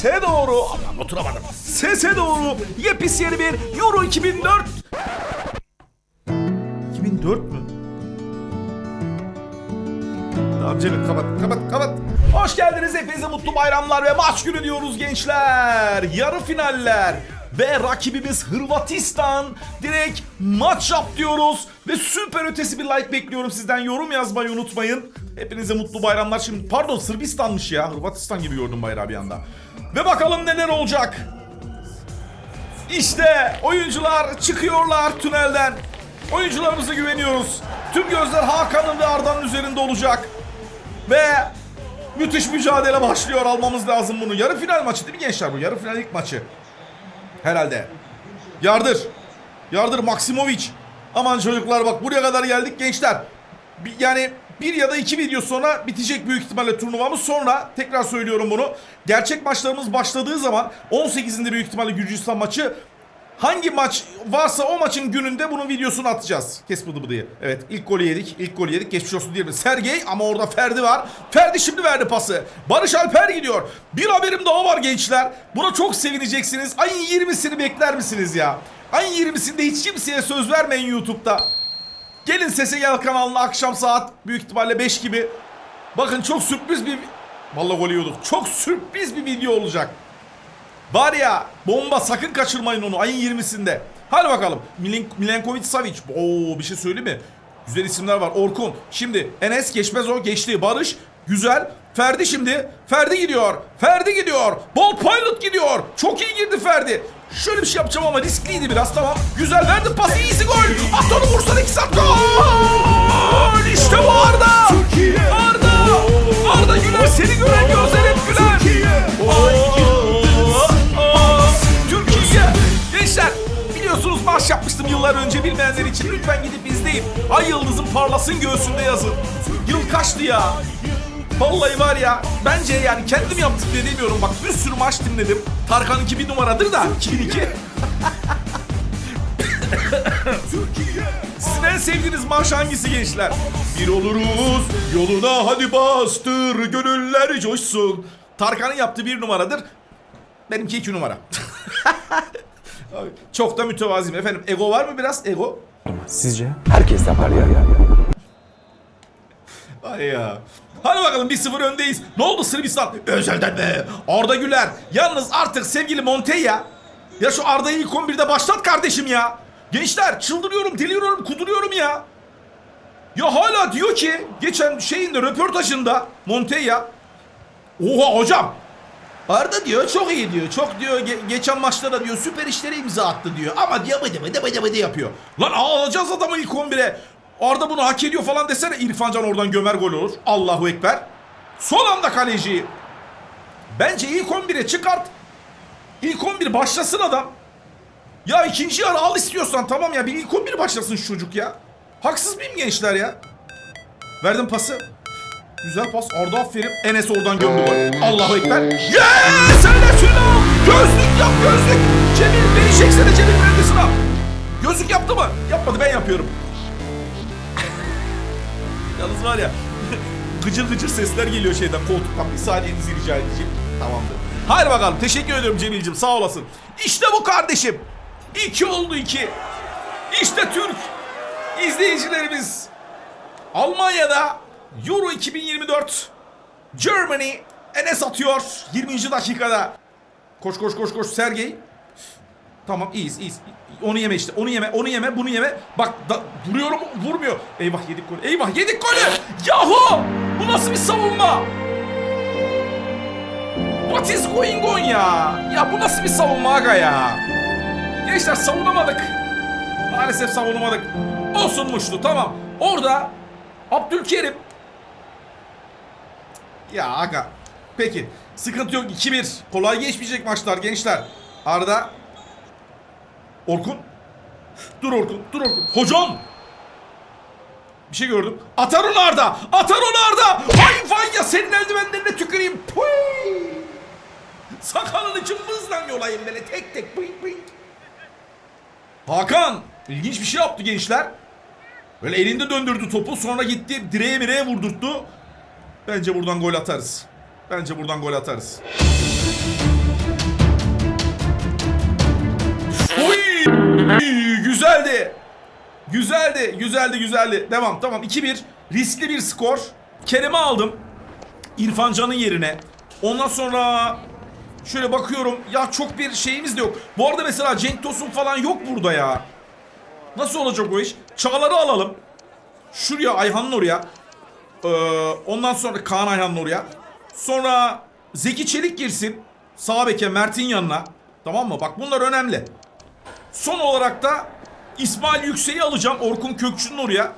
Sese doğru. Aman oturamadım. Sese doğru. Yepis yeni bir Euro 2004. 2004 mü? Tamam Cemil kapat kapat kapat. Hoş geldiniz hepinize mutlu bayramlar ve maç günü diyoruz gençler. Yarı finaller. Ve rakibimiz Hırvatistan. Direkt maç yap diyoruz. Ve süper ötesi bir like bekliyorum sizden. Yorum yazmayı unutmayın. Hepinize mutlu bayramlar. Şimdi pardon Sırbistan'mış ya. Hırvatistan gibi gördüm bayrağı bir anda. Ve bakalım neler olacak. İşte oyuncular çıkıyorlar tünelden. Oyuncularımıza güveniyoruz. Tüm gözler Hakan'ın ve Arda'nın üzerinde olacak. Ve müthiş mücadele başlıyor. Almamız lazım bunu. Yarı final maçı değil mi gençler bu? Yarı final ilk maçı. Herhalde. Yardır. Yardır Maksimovic. Aman çocuklar bak buraya kadar geldik gençler. Bir- Yani bir ya da iki video sonra bitecek büyük ihtimalle turnuvamız. Sonra tekrar söylüyorum bunu. Gerçek maçlarımız başladığı zaman 18'inde büyük ihtimalle Gürcistan maçı Hangi maç varsa o maçın gününde bunun videosunu atacağız. Kes bıdı bıdıyı. Evet ilk golü yedik. ilk golü yedik. Geçmiş olsun diyelim. Sergey ama orada Ferdi var. Ferdi şimdi verdi pası. Barış Alper gidiyor. Bir haberim daha var gençler. Buna çok sevineceksiniz. Ayın 20'sini bekler misiniz ya? Ayın 20'sinde hiç kimseye söz vermeyin YouTube'da. Gelin Sese Gel kanalına akşam saat büyük ihtimalle 5 gibi. Bakın çok sürpriz bir... Vallahi gol yiyorduk. Çok sürpriz bir video olacak. Var ya bomba sakın kaçırmayın onu ayın 20'sinde. Hadi bakalım. Milen Milenkovic Savic. Oo bir şey söyleyeyim mi? Güzel isimler var. Orkun. Şimdi Enes geçmez o geçti. Barış. Güzel. Ferdi şimdi. Ferdi gidiyor. Ferdi gidiyor. Ball Pilot gidiyor. Çok iyi girdi Ferdi. Şöyle bir şey yapacağım ama riskliydi biraz tamam. Güzel verdi pası iyisi gol. At onu vursan 2 saat gol. İşte bu Arda. Arda. Arda Güler seni gören gözler hep güler. Aa, Gençler biliyorsunuz marş yapmıştım yıllar önce bilmeyenler için. Lütfen gidip izleyin. Ay yıldızın parlasın göğsünde yazın. Yıl kaçtı ya? Vallahi var ya bence yani kendim yaptık diye demiyorum bak bir sürü maç dinledim. Tarkan'ınki bir numaradır da 2002. Sizin en sevdiğiniz marş hangisi gençler? Bir oluruz yoluna hadi bastır gönüller coşsun. Tarkan'ın yaptığı bir numaradır. Benimki iki numara. Çok da mütevaziyim efendim. Ego var mı biraz? Ego. Sizce? Herkes yapar ya ya. Ay ya. Hadi bakalım 1-0 öndeyiz. Ne oldu Sırbistan? Özelden be. Arda Güler. Yalnız artık sevgili Monteya. Ya şu Arda'yı ilk 11'de başlat kardeşim ya. Gençler çıldırıyorum, deliriyorum, kuduruyorum ya. Ya hala diyor ki geçen şeyinde röportajında Monteya. Oha hocam. Arda diyor çok iyi diyor. Çok diyor ge- geçen maçlarda diyor süper işlere imza attı diyor. Ama diyor bıdı bıdı bıdı bıdı yapıyor. Lan alacağız adamı ilk 11'e. Arda bunu hak ediyor falan desene. İrfan Can oradan gömer gol olur. Allahu Ekber. Son anda kaleci. Bence ilk 11'e çıkart. İlk 11 başlasın adam. Ya ikinci yarı al istiyorsan tamam ya bir ilk 11 başlasın şu çocuk ya. Haksız mıyım gençler ya? Verdim pası. Güzel pas. Arda aferin. Enes oradan gömdü gol. Allahu Ekber. Yes! Hele şunu! Gözlük yap gözlük! Cemil beni çeksene Cemil neredesin ha? Gözlük yaptı mı? Yapmadı ben yapıyorum. Yalnız var ya gıcır gıcır sesler geliyor şeyden koltuktan. Bir saniyenizi rica edeceğim. Tamamdır. Hadi bakalım. Teşekkür ediyorum Cemil'cim. Sağ olasın. İşte bu kardeşim. İki oldu iki. İşte Türk. İzleyicilerimiz. Almanya'da Euro 2024 Germany Enes atıyor 20. dakikada. Koş koş koş koş Sergey. Tamam iyiyiz iyiyiz. Onu yeme işte. Onu yeme. Onu yeme. Bunu yeme. Bak da, vuruyorum vurmuyor. Eyvah yedik golü. Eyvah yedik golü. Yahu! Bu nasıl bir savunma? What is going on ya? Ya bu nasıl bir savunma aga ya? Gençler savunamadık. Maalesef savunamadık. Olsunmuştu tamam. Orada Abdülkerim. Ya aga. Peki. Sıkıntı yok 2-1. Kolay geçmeyecek maçlar gençler. Arda. Orkun. Dur Orkun. Dur Orkun. Hocam. Bir şey gördüm. Atar onu Arda. Atar onu Arda. Hay vay ya senin eldivenlerine tüküreyim. Puy. Sakalını cımbızla yolayım böyle tek tek. Bıyık bıyık. Hakan. ilginç bir şey yaptı gençler. Böyle elinde döndürdü topu sonra gitti direğe mireğe vurdurttu. Bence buradan gol atarız. Bence buradan gol atarız. Oy! Güzeldi. Güzeldi, güzeldi, güzeldi. Devam, tamam. 2-1. Riskli bir skor. Kerem'i aldım. İrfan Can'ın yerine. Ondan sonra şöyle bakıyorum. Ya çok bir şeyimiz de yok. Bu arada mesela Cenk Tosun falan yok burada ya. Nasıl olacak o iş? Çağlar'ı alalım. Şuraya Ayhan'ın oraya. Ee, ondan sonra Kaan Ayhan'ın oraya. Sonra Zeki Çelik girsin. Sağ beke Mert'in yanına. Tamam mı? Bak bunlar önemli. Son olarak da İsmail Yüksek'i alacağım Orkun Kökçü'nün oraya.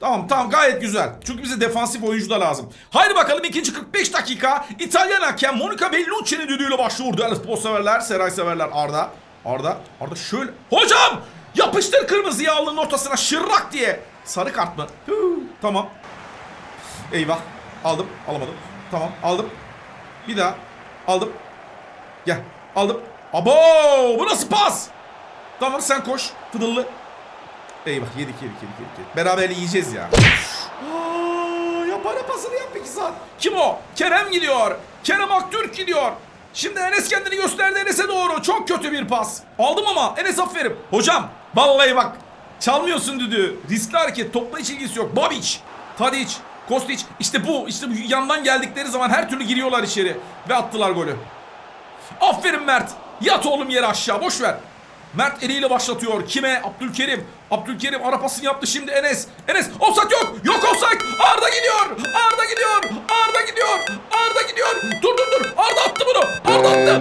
Tamam tamam gayet güzel. Çünkü bize defansif oyuncu da lazım. Haydi bakalım ikinci 45 dakika. İtalyan hakem Monica Bellucci'nin düdüğüyle başlıyor. Değerli spor severler, Seray severler. Arda. Arda. Arda şöyle. Hocam! Yapıştır kırmızıyı alnının ortasına şırrak diye. Sarı kart mı? Tamam. Eyvah. Aldım. Alamadım. Tamam aldım. Bir daha. Aldım. Gel. Aldım. Abo! Bu nasıl pas? Tamam sen koş. Fıdıllı. Eyvah yedik yedik yedik. yedik. Beraber yiyeceğiz ya. Aa, ya para pasını yap peki saat. Kim o? Kerem gidiyor. Kerem Aktürk gidiyor. Şimdi Enes kendini gösterdi Enes'e doğru. Çok kötü bir pas. Aldım ama Enes aferin. Hocam vallahi bak. Çalmıyorsun düdüğü. Riskli hareket. Topla hiç ilgisi yok. Babic. Tadic. Kostić. İşte bu. İşte bu yandan geldikleri zaman her türlü giriyorlar içeri. Ve attılar golü. Aferin Mert. Yat oğlum yere aşağı boş ver. Mert eliyle başlatıyor. Kime? Abdülkerim. Abdülkerim ara pasını yaptı şimdi Enes. Enes offside yok. Yok offside. Arda gidiyor. Arda gidiyor. Arda gidiyor. Arda gidiyor. Dur dur dur. Arda attı bunu. Arda attı.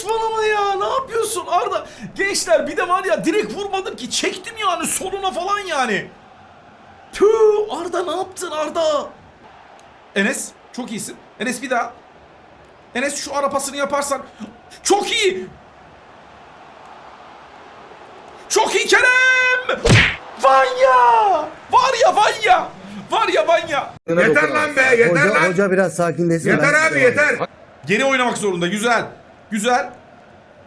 Saçmalama ya ne yapıyorsun Arda? Gençler bir de var ya direkt vurmadım ki çektim yani soluna falan yani. Tüh Arda ne yaptın Arda? Enes çok iyisin. Enes bir daha. Enes şu ara pasını yaparsan çok iyi. Çok iyi Kerem. Vanya. Var ya Vanya. Var ya Vanya. Yeter lan be yeter Hoca, lan. hoca biraz sakinleşsin. Yeter Ben- abi yeter. Geri oynamak zorunda. Güzel. Güzel.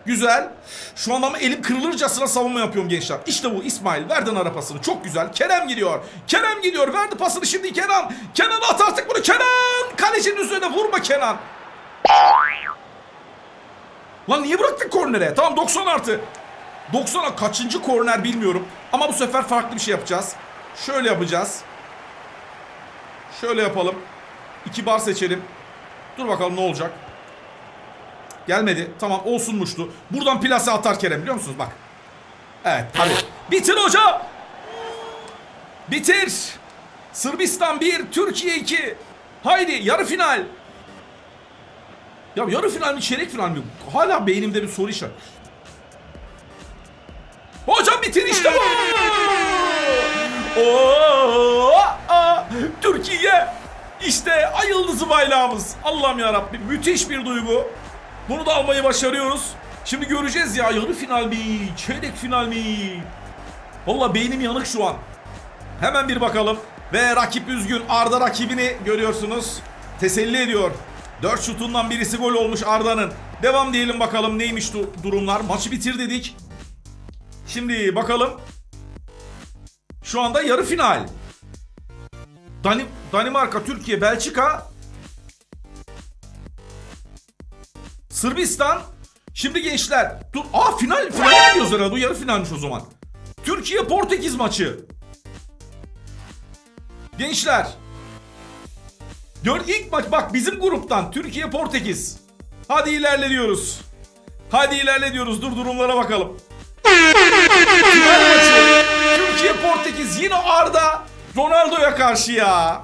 Güzel. Şu an ama elim kırılırcasına savunma yapıyorum gençler. İşte bu İsmail. Verdin ara pasını. Çok güzel. Kerem gidiyor. Kerem gidiyor. Verdi pasını şimdi Kenan. Kenan at artık bunu. Kenan. Kalecinin üzerine vurma Kenan. Lan niye bıraktık kornere? Tamam 90 artı. 90'a kaçıncı korner bilmiyorum. Ama bu sefer farklı bir şey yapacağız. Şöyle yapacağız. Şöyle yapalım. İki bar seçelim. Dur bakalım ne olacak. Gelmedi. Tamam olsunmuştu. Buradan plase atar Kerem biliyor musunuz? Bak. Evet tabii. Bitir hoca. Bitir. Sırbistan 1, Türkiye 2. Haydi yarı final. Ya yarı final mi çeyrek final mi? Hala beynimde bir soru işareti. Hocam bitir işte bu. Türkiye. İşte ay yıldızı bayrağımız. Allah'ım ya Rabbim müthiş bir duygu. Bunu da almayı başarıyoruz. Şimdi göreceğiz ya yarı final mi, çeyrek final mi? Valla beynim yanık şu an. Hemen bir bakalım. Ve rakip üzgün. Arda rakibini görüyorsunuz. Teselli ediyor. 4 şutundan birisi gol olmuş Arda'nın. Devam diyelim bakalım neymiş du- durumlar. Maçı bitir dedik. Şimdi bakalım. Şu anda yarı final. Dani Danimarka, Türkiye, Belçika, Sırbistan. Şimdi gençler. Dur. Aa final. Finale gidiyoruz herhalde. Yarı finalmiş o zaman. Türkiye Portekiz maçı. Gençler. Gör ilk maç bak bizim gruptan Türkiye Portekiz. Hadi ilerle diyoruz. Hadi ilerle diyoruz. Dur durumlara bakalım. Final maçı. Türkiye Portekiz yine Arda Ronaldo'ya karşı ya.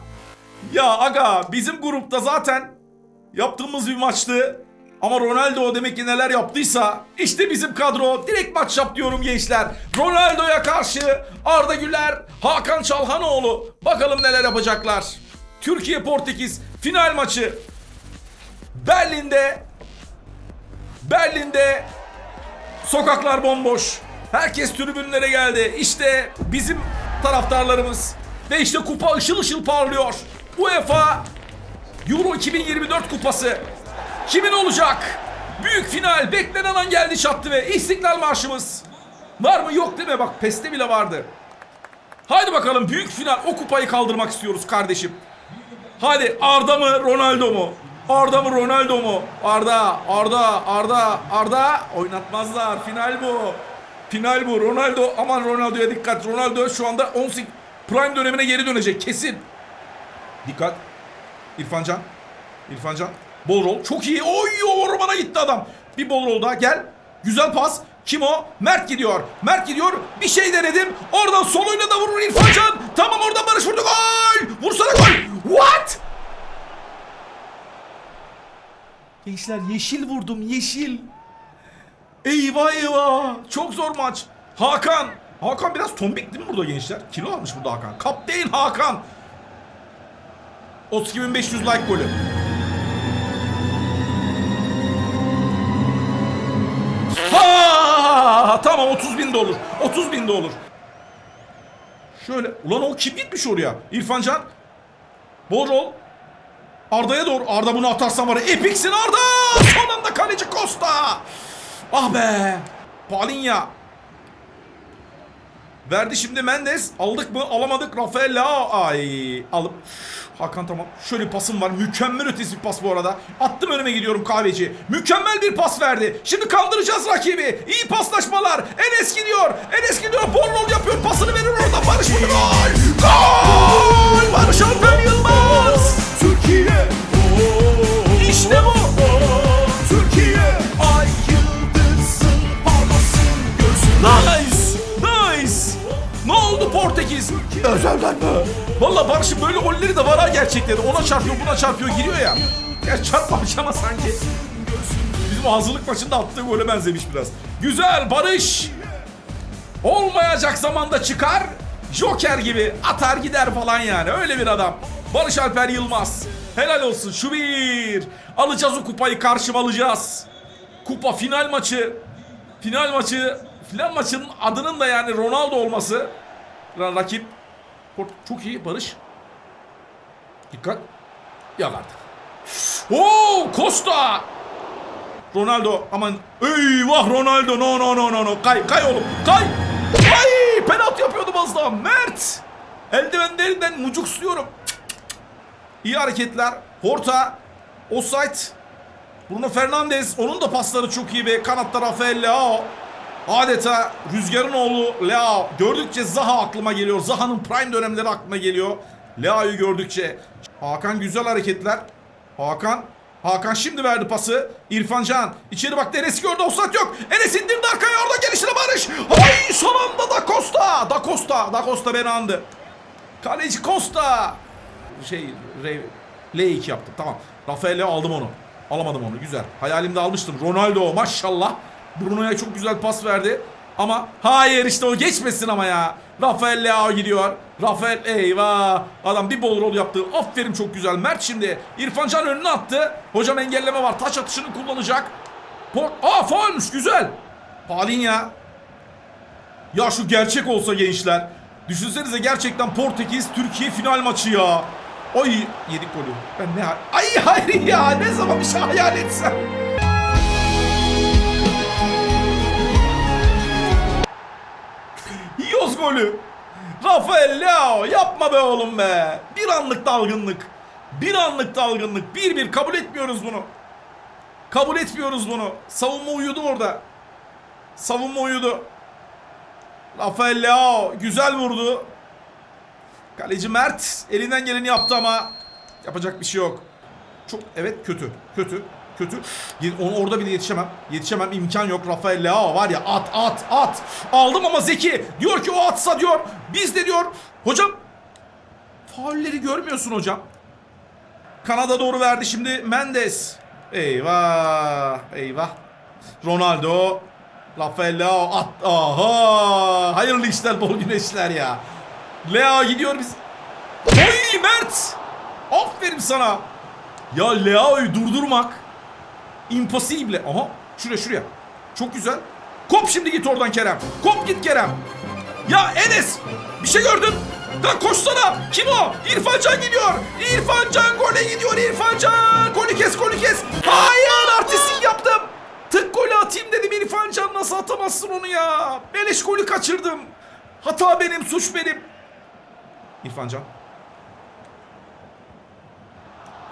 Ya aga bizim grupta zaten yaptığımız bir maçtı. Ama Ronaldo demek ki neler yaptıysa işte bizim kadro direkt maç yap diyorum gençler. Ronaldo'ya karşı Arda Güler, Hakan Çalhanoğlu bakalım neler yapacaklar. Türkiye Portekiz final maçı Berlin'de Berlin'de Sokaklar bomboş. Herkes tribünlere geldi. İşte bizim taraftarlarımız. Ve işte kupa ışıl ışıl parlıyor. UEFA Euro 2024 kupası. Kimin olacak? Büyük final beklenen an geldi çattı ve İstiklal Marşımız. Var mı? Yok mi? Bak PES'te bile vardı. Haydi bakalım büyük final o kupayı kaldırmak istiyoruz kardeşim. Hadi Arda mı Ronaldo mu? Arda mı Ronaldo mu? Arda, Arda, Arda, Arda oynatmazlar. Final bu. Final bu. Ronaldo aman Ronaldo'ya dikkat. Ronaldo şu anda 18 prime dönemine geri dönecek kesin. Dikkat. İrfancan. İrfancan. Bol rol. Çok iyi. Oy ormana gitti adam. Bir bol rol daha gel. Güzel pas. Kim o? Mert gidiyor. Mert gidiyor. Bir şey denedim. Oradan soluyla da vurur İrfancan. Tamam oradan Barış vurdu. Gol! Vursana gol. What? Gençler yeşil vurdum yeşil. Eyvah eyvah. Çok zor maç. Hakan. Hakan biraz tombik değil mi burada gençler? Kilo almış burada Hakan. Kapteyn Hakan. 32.500 like golü. Ha, tamam 30 bin de olur. 30 bin de olur. Şöyle. Ulan o kim gitmiş oraya? İrfan Can. Bol. Arda'ya doğru. Arda bunu atarsan var. Epiksin Arda. Son anda kaleci Costa. Ah be. Palinha. Verdi şimdi Mendes. Aldık mı? Alamadık. Rafael Leao. Ay. Alıp. Hakan tamam. Şöyle pasım var. Mükemmel ötesi bir pas bu arada. Attım önüme gidiyorum kahveci. Mükemmel bir pas verdi. Şimdi kandıracağız rakibi. İyi paslaşmalar. Enes gidiyor. Enes gidiyor. Bol rol yapıyor. Pasını verir Barış'ın böyle golleri de var ha gerçekten. Ona çarpıyor buna çarpıyor giriyor ya. Ya çarpmamış ama sanki. Bizim hazırlık maçında attığı gole benzemiş biraz. Güzel Barış. Olmayacak zamanda çıkar. Joker gibi atar gider falan yani. Öyle bir adam. Barış Alper Yılmaz. Helal olsun şu bir. Alacağız o kupayı karşıma alacağız. Kupa final maçı. Final maçı. Final maçının adının da yani Ronaldo olması. Ra- Rakip Çok iyi Barış. Dikkat. Yok artık. Oo Costa. Ronaldo aman eyvah Ronaldo no no no no no kay kay oğlum kay. Ay penaltı yapıyordum az daha Mert. Eldivenlerinden mucuksluyorum. İyi hareketler. Horta. Offside. Bruno Fernandes. Onun da pasları çok iyi be. Kanatta Rafael Leao. Adeta rüzgarın oğlu Leao. Gördükçe Zaha aklıma geliyor. Zaha'nın prime dönemleri aklıma geliyor. Leao'yu gördükçe. Hakan güzel hareketler. Hakan. Hakan şimdi verdi pası. İrfan Can. içeri baktı. Enes gördü. Offside yok. Enes indirdi arkaya. Orada gelişine Barış. Ay son anda Da Costa. Da Costa. Da Costa beni andı. Kaleci Costa. Şey Re, L2 yaptım. Tamam. Rafael'e aldım onu. Alamadım onu. Güzel. Hayalimde almıştım. Ronaldo maşallah. Bruno'ya çok güzel pas verdi. Ama hayır işte o geçmesin ama ya. Rafael Leao gidiyor. Rafael eyvah. Adam bir bol rol yaptı. Aferin çok güzel. Mert şimdi İrfan Can önüne attı. Hocam engelleme var. Taç atışını kullanacak. Port Aa faulmüş güzel. Palinha. Ya şu gerçek olsa gençler. Düşünsenize gerçekten Portekiz Türkiye final maçı ya. Ay yedik golü. Ben ne Ay hayır ya ne zaman bir şey hayal etsem. Golü. Rafael Leao yapma be oğlum be. Bir anlık dalgınlık. Bir anlık dalgınlık. Bir bir kabul etmiyoruz bunu. Kabul etmiyoruz bunu. Savunma uyudu orada. Savunma uyudu. Rafael Leao güzel vurdu. Kaleci Mert elinden geleni yaptı ama yapacak bir şey yok. Çok evet kötü. Kötü. Kötü. Onu orada bile yetişemem. Yetişemem imkan yok. Rafael Leao var ya at at at. Aldım ama Zeki diyor ki o atsa diyor. Biz de diyor. Hocam faulleri görmüyorsun hocam. Kanada doğru verdi şimdi Mendes. Eyvah. Eyvah. Ronaldo. Rafael Leao at. Aha. Hayırlı işler bol güneşler ya. Leao gidiyor biz. Oy Mert. Aferin sana. Ya Leao'yu durdurmak impossible. Aha şuraya şuraya. Çok güzel. Kop şimdi git oradan Kerem. Kop git Kerem. Ya Enes bir şey gördün. Lan koşsana. Kim o? İrfan Can gidiyor. İrfan Can gole gidiyor İrfan Can. Golü kes golü kes. Hayır artistik yaptım. Tık golü atayım dedim İrfan Can nasıl atamazsın onu ya? Beleş golü kaçırdım. Hata benim, suç benim. İrfan Can.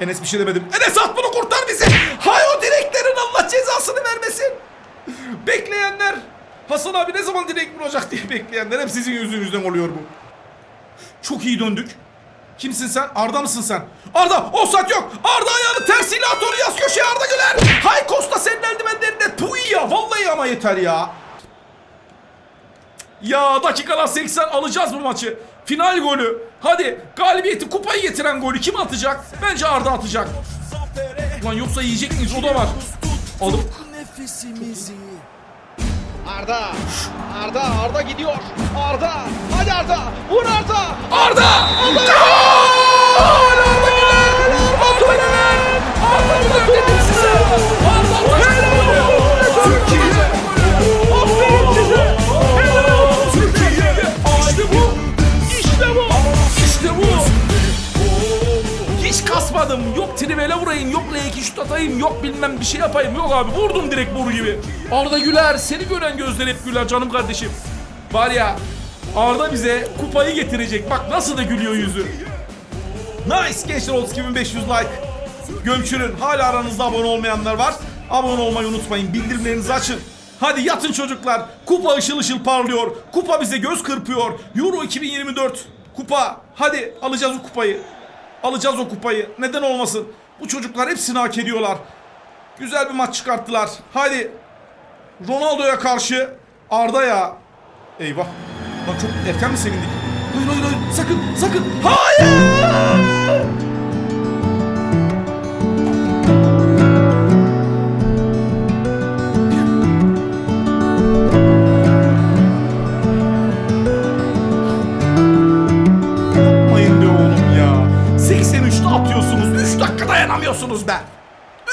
Enes bir şey demedim. Enes at bunu kurtar bizi. Hay o direklerin Allah cezasını vermesin. Bekleyenler. Hasan abi ne zaman direkt vuracak diye bekleyenler. Hep sizin yüzünüzden oluyor bu. Çok iyi döndük. Kimsin sen? Arda mısın sen? Arda! Offside yok! Arda ayağını tersiyle at onu yaz köşeye Arda Güler! Hay Costa senin eldivenlerinde tuy ya! Vallahi ama yeter ya! Ya dakikalar 80 alacağız bu maçı. Final golü. Hadi galibiyeti kupayı getiren golü kim atacak? Bence Arda atacak. Ulan yoksa yiyecek miyiz? O da var. Alıp Arda. Arda. Arda gidiyor. Arda. Hadi Arda. Vur Arda. Arda! Gol! Arda Güler! Yok bilmem bir şey yapayım. Yok abi vurdum direkt boru gibi. Arda Güler, seni gören gözler hep güler canım kardeşim. Var ya Arda bize kupayı getirecek. Bak nasıl da gülüyor yüzü. Nice gençler olsun 2500 like. Gömçürün. Hala aranızda abone olmayanlar var. Abone olmayı unutmayın. Bildirimlerinizi açın. Hadi yatın çocuklar. Kupa ışıl ışıl parlıyor. Kupa bize göz kırpıyor. Euro 2024. Kupa. Hadi alacağız o kupayı. Alacağız o kupayı. Neden olmasın? Bu çocuklar hepsini hak ediyorlar. Güzel bir maç çıkarttılar. Hadi. Ronaldo'ya karşı Arda ya. Eyvah. Lan çok erken mi sevindik? Hayır hayır hayır. Sakın sakın. Hayır. Dayanamıyorsunuz be.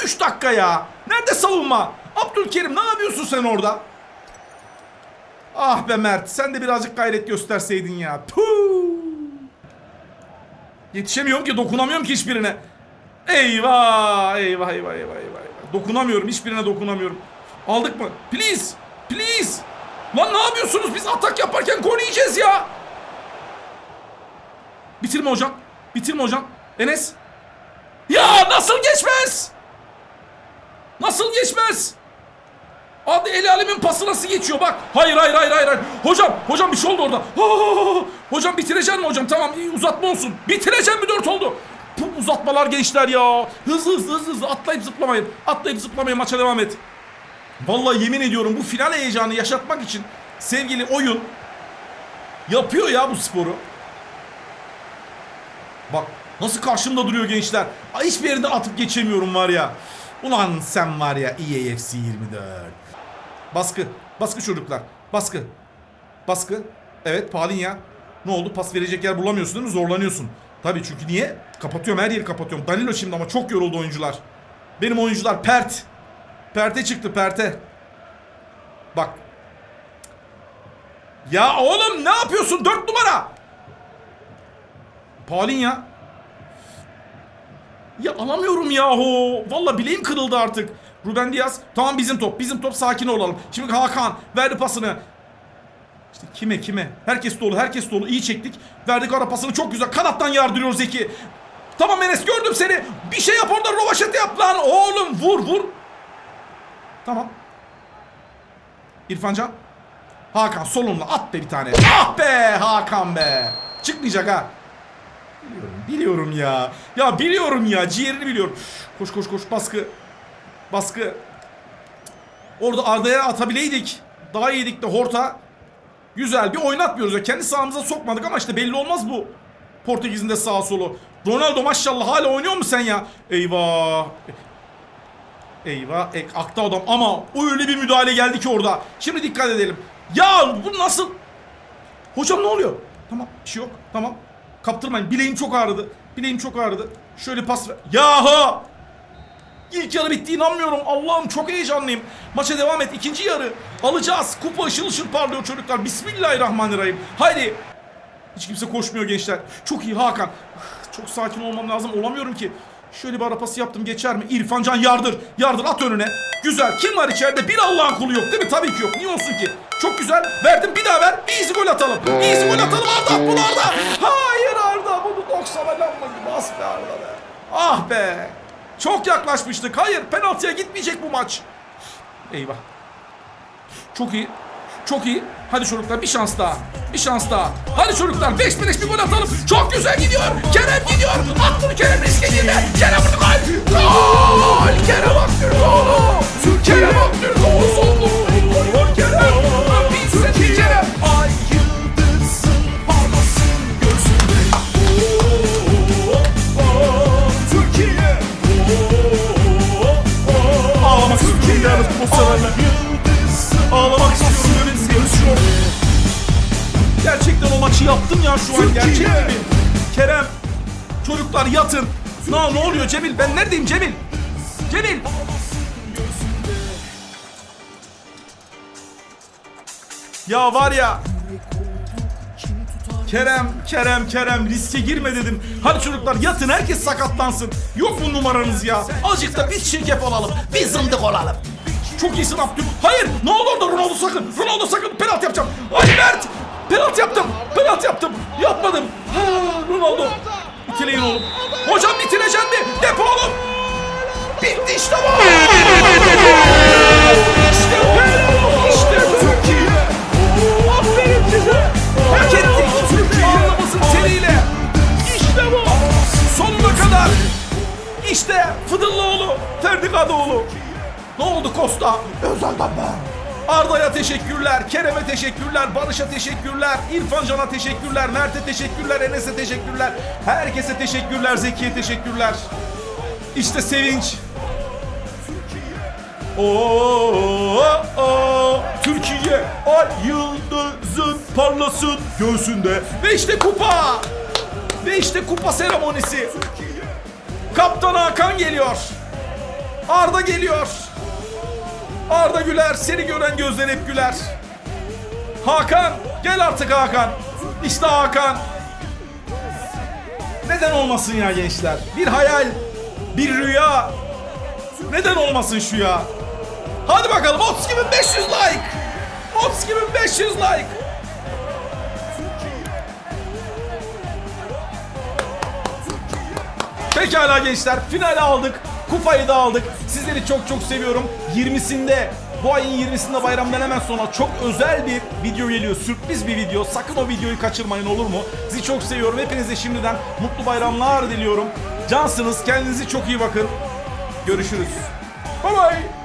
3 dakika ya. Nerede savunma? Abdülkerim ne yapıyorsun sen orada? Ah be Mert sen de birazcık gayret gösterseydin ya. Puh. Yetişemiyorum ki dokunamıyorum ki hiçbirine. Eyvah eyvah eyvah eyvah eyvah. Dokunamıyorum hiçbirine dokunamıyorum. Aldık mı? Please. Please. Lan ne yapıyorsunuz? Biz atak yaparken gol ya. Bitirme hocam. Bitirme hocam. Enes. Ya nasıl geçmez? Nasıl geçmez? Hadi el alemin pası nasıl geçiyor bak. Hayır hayır hayır hayır. Hocam hocam bir şey oldu orada. Hocam bitireceksin mi hocam? Tamam uzatma olsun. Bitireceğim mi dört oldu? Bu uzatmalar gençler ya. Hızlı hızlı hızlı hızlı atlayıp zıplamayın. Atlayıp zıplamayın maça devam et. Vallahi yemin ediyorum bu final heyecanı yaşatmak için sevgili oyun yapıyor ya bu sporu. Bak nasıl karşımda duruyor gençler. Ay, Hiçbir yerinde atıp geçemiyorum var ya. Ulan sen var ya EAFC 24. Baskı. Baskı çocuklar. Baskı. Baskı. Evet Palinya. Ne oldu? Pas verecek yer bulamıyorsun değil mi? Zorlanıyorsun. Tabii çünkü niye? Kapatıyorum her yeri kapatıyorum. Danilo şimdi ama çok yoruldu oyuncular. Benim oyuncular pert. Perte çıktı perte. Bak. Ya oğlum ne yapıyorsun? Dört numara. Paulinho. Ya alamıyorum yahu. Valla bileğim kırıldı artık. Ruben Diaz. Tamam bizim top. Bizim top sakin olalım. Şimdi Hakan verdi pasını. İşte kime kime? Herkes dolu. Herkes dolu. İyi çektik. Verdik ara pasını çok güzel. Kanattan yardırıyor Zeki. Tamam Enes gördüm seni. Bir şey yap orada rovaşete yap lan. Oğlum vur vur. Tamam. İrfancan. Hakan solunla at be bir tane. Ah be Hakan be. Çıkmayacak ha. Biliyorum, biliyorum ya. Ya biliyorum ya. Ciğerini biliyorum. Koş koş koş baskı. Baskı. Orada Arda'ya atabileydik. Daha iyiydik de Horta. Güzel bir oynatmıyoruz ya. Kendi sahamıza sokmadık ama işte belli olmaz bu. Portekiz'in de sağ solu. Ronaldo maşallah hala oynuyor mu sen ya? Eyvah. Eyvah. E, akta adam ama öyle bir müdahale geldi ki orada. Şimdi dikkat edelim. Ya bu nasıl? Hocam ne oluyor? Tamam bir şey yok. Tamam. Kaptırmayın. Bileğim çok ağrıdı. Bileğim çok ağrıdı. Şöyle pas ver. Yahu! İlk yarı bitti inanmıyorum. Allah'ım çok heyecanlıyım. Maça devam et. İkinci yarı alacağız. Kupa ışıl ışıl parlıyor çocuklar. Bismillahirrahmanirrahim. Haydi. Hiç kimse koşmuyor gençler. Çok iyi Hakan. Çok sakin olmam lazım. Olamıyorum ki. Şöyle bir arapası yaptım geçer mi? İrfan Can yardır. Yardır at önüne. Güzel. Kim var içeride? Bir Allah'ın kulu yok değil mi? Tabii ki yok. Niye olsun ki? Çok güzel. Verdim bir daha ver. Bir easy gol atalım. Easy gol atalım Arda. Bunu Arda. Hayır 90'a lamba gibi. As be Arda be. Ah be. Çok yaklaşmıştık. Hayır penaltıya gitmeyecek bu maç. Eyvah. Çok iyi. Çok iyi. Hadi çocuklar bir şans daha. Bir şans daha. Hadi çocuklar 5 5 bir gol atalım. Çok güzel gidiyor. Kerem gidiyor. Ne, ne oluyor Cemil? Ben neredeyim Cemil? Cemil. Ya var ya. Kerem, Kerem, Kerem riske girme dedim. Hadi çocuklar yatın herkes sakatlansın. Yok mu numaranız ya? Azıcık da biz şirket olalım. Biz zındık olalım. Çok iyisin Abdül. Hayır ne olur orada Ronaldo sakın. Ronaldo sakın penaltı yapacağım. Ay Mert. Penaltı yaptım. Penaltı yaptım. Yapmadım. Ha, Ronaldo. İtileyin oğlum. Hocam bitireceksin mi? Depo oğlum. Bitti işte bu. İşte bu. İşte bu. Türkiye Aferin size. Hak ettik. Ağlamızın teriyle. İşte bu. Sonuna kadar. İşte Fıdıllıoğlu, Ferdi Kadıoğlu. Ne oldu Kosta? Özelden ben. Arda'ya teşekkürler, Kerem'e teşekkürler, Barış'a teşekkürler, İrfan Can'a teşekkürler, Mert'e teşekkürler, Enes'e teşekkürler. Herkese teşekkürler, Zeki'ye teşekkürler. İşte sevinç. Oo, oo, Türkiye ay yıldızın parlasın göğsünde. Ve işte kupa. Ve işte kupa seremonisi. Kaptan Hakan geliyor. Arda geliyor. Arda güler, seni gören gözler hep güler. Hakan, gel artık Hakan. İşte Hakan. Neden olmasın ya gençler? Bir hayal, bir rüya. Neden olmasın şu ya? Hadi bakalım 32.500 like. 32.500 like. Pekala gençler finale aldık. Kupayı da aldık. Sizleri çok çok seviyorum. 20'sinde bu ayın 20'sinde bayramdan hemen sonra çok özel bir video geliyor. Sürpriz bir video. Sakın o videoyu kaçırmayın olur mu? Sizi çok seviyorum. Hepinize şimdiden mutlu bayramlar diliyorum. Cansınız. Kendinize çok iyi bakın. Görüşürüz. Bye bye.